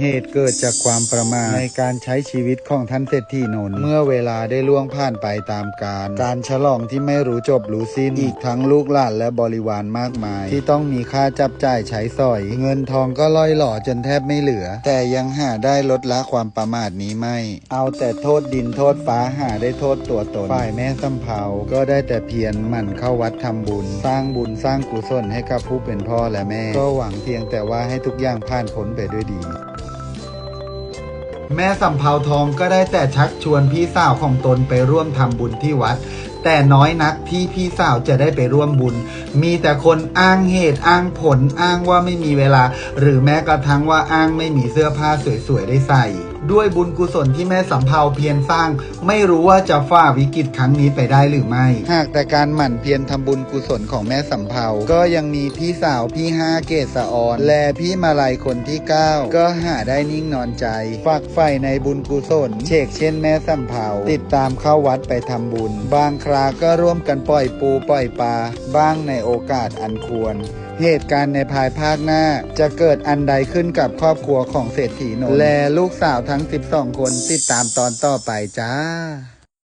เหตุเกิดจากความประมาทในการใช้ชีวิตของท่านเศรษฐีนนท์เมื่อเวลาได้ล่วงผ่านไปตามกาลการฉลองที่ไม่รู้จบรู้สิ้น อีกทั้งลูกหลานและบริวารมากมาย ที่ต้องมีค่าจับจ่ายใช้สอย เงินทองก็ล่อยหล่อจนแทบไม่เหลือ แต่ยังหาได้ลดละความประมาทนี้ไม่ เอาแต่โทษดินโทษฟ้าหาได้โทษตัวตนฝ่ายแม่สำเภาก็ได้แต่เพียรหมั่นเข้าวัดทำบุญ สร้างบุญสร้างกุศลให้กับผู้เป็นพ่อและแม่ ก็หวังเพียงแต่ว่าให้ทุกอย่างผ่านพ้นไปด้วยดี แม่สำเภาทองก็ได้แต่ชักชวนพี่สาวของตนไปร่วมทำบุญที่วัด แต่น้อยนักที่พี่สาวจะได้ไปร่วมบุญ มีแต่คนอ้างเหตุอ้างผลอ้างว่าไม่มีเวลา หรือแม้กระทั่งว่าอ้างไม่มีเสื้อผ้าสวยๆได้ใส่ ด้วยบุญกุศลที่แม่สำเภาเพียรสร้าง ไม่รู้ว่าจะฝ่าวิกฤตครั้งนี้ไปได้หรือไม่ หากแต่การหมั่นเพียรทำบุญกุศลของแม่สำเภา ก็ยังมีพี่สาวพี่ห้าเกศออน และพี่มาลัยคนที่ 9 ก็หาได้นิ่งนอนใจฝากใฝ่ในบุญกุศลเชกเช่นแม่สำเภาติดตามเข้าวัดไปทำบุญบางครัราก็ร่วมกันปล่อยปูปล่อยปลาบ้างในโอกาสอันควร เหตุการณ์ในภายภาคหน้าจะเกิดอันใดขึ้นกับครอบครัวของเศรษฐีนนและลูกสาวทั้ง 12 คนติดตามตอนต่อไปจ้า